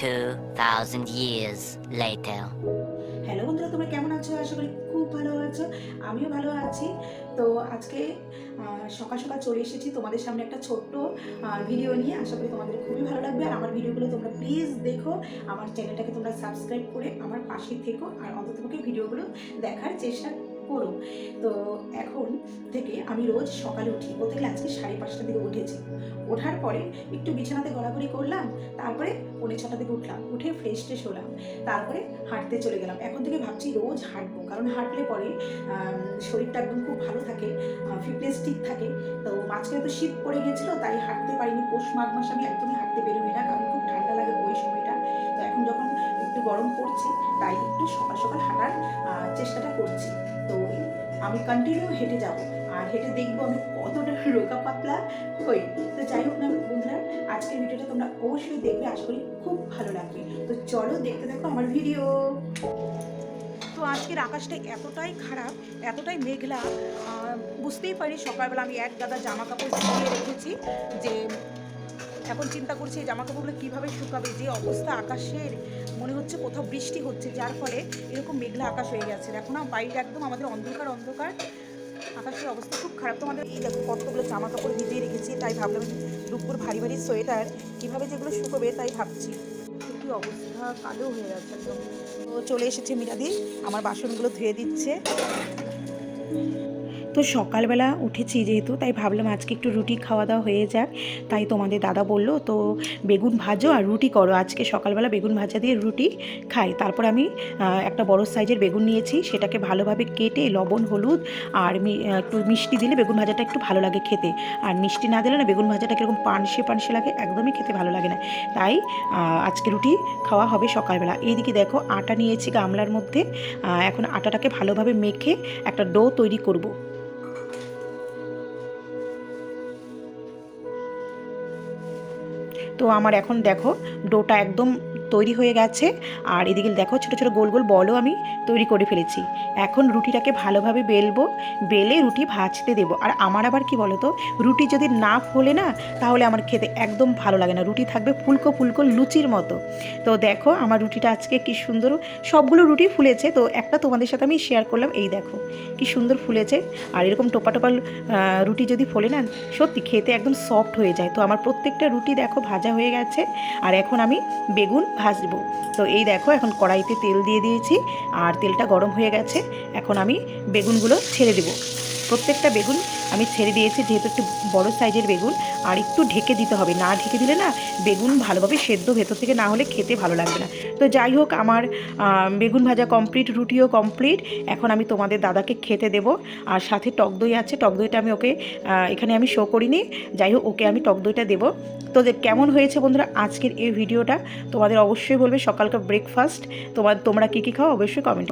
2,000 years later. Hello বন্ধুরা তোমরা কেমন আছো? আশা করি খুব ভালো আছো। আমিও ভালো আছি। তো আজকে সকাল সকাল চলে এসেছি তোমাদের সামনে একটা ছোট্ট ভিডিও নিয়ে। আশা করি তোমাদের খুবই ভালো লাগবে। আর আমার ভিডিওগুলো তোমরা প্লিজ দেখো। আমার চ্যানেলটাকে তোমরা সাবস্ক্রাইব করে আমার পাশে থেকো। আর অন্তত তোমাকে ভিডিওগুলো দেখার চেষ্টা করো তো এখন থেকে আমি রোজ সকালে উঠি। বলতে গেলে আজকে সাড়ে পাঁচটা দিকে উঠেছি। ওঠার পরে একটু বিছানাতে গড়াগড়ি করলাম, তারপরে পৌনে ছটা থেকে উঠলাম। উঠে ফ্রেশ ট্রেশ হলাম। তারপরে হাঁটতে চলে গেলাম। এখন থেকে ভাবছি রোজ হাঁটবো। কারণ হাঁটলে পরে শরীরটা একদম খুব ভালো থাকে ফিটনেস ঠিক থাকে। তো মাঝখানে তো শীত পড়ে গেছিল তাই হাঁটতে পারিনি। পৌষ মাঘ মাস আমি একদমই হাঁটতে বেরোই না, কারণ খুব ঠান্ডা লাগে ওই সময়টা। তো এখন যখন একটু গরম পড়ছে, তাই একটু সকাল সকাল হাঁটার চেষ্টাটা করছি। তো আমি কন্টিনিউ হেঁটে যাব। আর হেঁটে দেখব আমি কতটা রোগা পাতলা হই। তো যাই হোক না বন্ধুরা, আজকের ভিডিওটা তোমরা অবশ্যই দেখবে। আশা করি খুব ভালো লাগবে। তো চলো দেখতে দেখো আমার ভিডিও। তো আজকের আকাশটা এতটাই খারাপ, এতটাই মেঘলা বুঝতেই পারি সকালবেলা আমি এক গাদা জামা কাপড় রেখেছি যে এখন চিন্তা করছি এই জামা কাপড়গুলো কীভাবে শুকাবে? যে অবস্থা আকাশের, মনে হচ্ছে কোথাও বৃষ্টি হচ্ছে, যার ফলে এরকম মেঘলা আকাশ হয়ে গেছে। দেখো না বাইরে একদম আমাদের অন্ধকার অন্ধকার। আকাশের অবস্থা খুব খারাপ। তো আমাদের এই দেখো কতগুলো জামা কাপড় ভিজিয়ে রেখেছি, তাই ভাবলাম দুপুর ভারী ভারী সোয়েটার, কীভাবে যেগুলো শুকোবে তাই ভাবছি। কি অবস্থা? কালো হয়ে গেছে একদম। তো চলে এসেছে মিরাদি, আমার বাসনগুলো ধুয়ে দিচ্ছে। তো সকালবেলা উঠেছি যেহেতু, তাই ভাবলাম আজকে একটু রুটি খাওয়া দাওয়া হয়ে যাক। তাই তোমাদের দাদা বলল, তো বেগুন ভাজো আর রুটি করো। আজকে সকালবেলা বেগুন ভাজা দিয়ে রুটি খাই। তারপর আমি একটা বড় সাইজের বেগুন নিয়েছি। সেটাকে ভালোভাবে কেটে লবণ, হলুদ আর একটু মিষ্টি দিলে বেগুন ভাজাটা একটু ভালো লাগে খেতে। আর মিষ্টি না দিলে না বেগুন ভাজাটা কীরকম পানসে পানসে লাগে, একদমই খেতে ভালো লাগে না। তাই আজকে রুটি খাওয়া হবে সকালবেলা। এইদিকে দেখো আটা নিয়েছি গামলার মধ্যে। এখন আটাটাকে ভালোভাবে মেখে একটা ডো তৈরি করব। তো আমার এখন দেখো ডোটা একদম তৈরি হয়ে গেছে। আর এদিকে দেখো ছোটো ছোটো গোল গোল বলও আমি তৈরি করে ফেলেছি। এখন রুটিটাকে ভালোভাবে বেলবো, বেলে রুটি ভাজতে দেবো। আর আমার আবার কি বলো তো রুটি যদি না ফোলে না, তাহলে আমার খেতে একদম ভালো লাগে না। রুটি থাকবে ফুলকো ফুলকো লুচির মতো। তো দেখো আমার রুটিটা আজকে কি সুন্দর, সবগুলো রুটি ফুলেছে। তো একটা তোমাদের সাথে আমি শেয়ার করলাম, এই দেখো কি সুন্দর ফুলেছে। আর এরকম টোপা টোপা রুটি যদি ফোলে না, সত্যি খেতে একদম সফট হয়ে যায়। তো আমার প্রত্যেকটা রুটি দেখো ভাজা হয়ে গেছে। আর এখন আমি বেগুন ভাজবো। তো এই দেখো, এখন কড়াইতে তেল দিয়ে দিয়েছি, আর তেলটা গরম হয়ে গেছে। এখন আমি বেগুনগুলো ছেড়ে দেবো। প্রত্যেকটা বেগুন আমি ছেড়ে দিয়েছি, যেহেতু একটু বড় সাইজের বেগুন, আর একটু ঢেকে দিতে হবে। না ঢেকে দিলে না বেগুন ভালোভাবে সেদ্ধ ভেতর থেকে না হলে খেতে ভালো লাগবে না। তো যাই হোক, আমার বেগুন ভাজা কমপ্লিট রুটিও কমপ্লিট এখন আমি তোমাদের দাদাকে খেতে দেব। আর সাথে টক দই আছে, টক দইটা আমি ওকে এখানে আমি শো করিনি। যাই হোক, ওকে আমি টক দইটা দেবো। তো কেমন হয়েছে বন্ধুরা আজকের এই ভিডিওটা, তোমাদের অবশ্যই বলবে সকালকার ব্রেকফাস্ট তোমার, তোমরা কী কী খাও? অবশ্যই কমেন্ট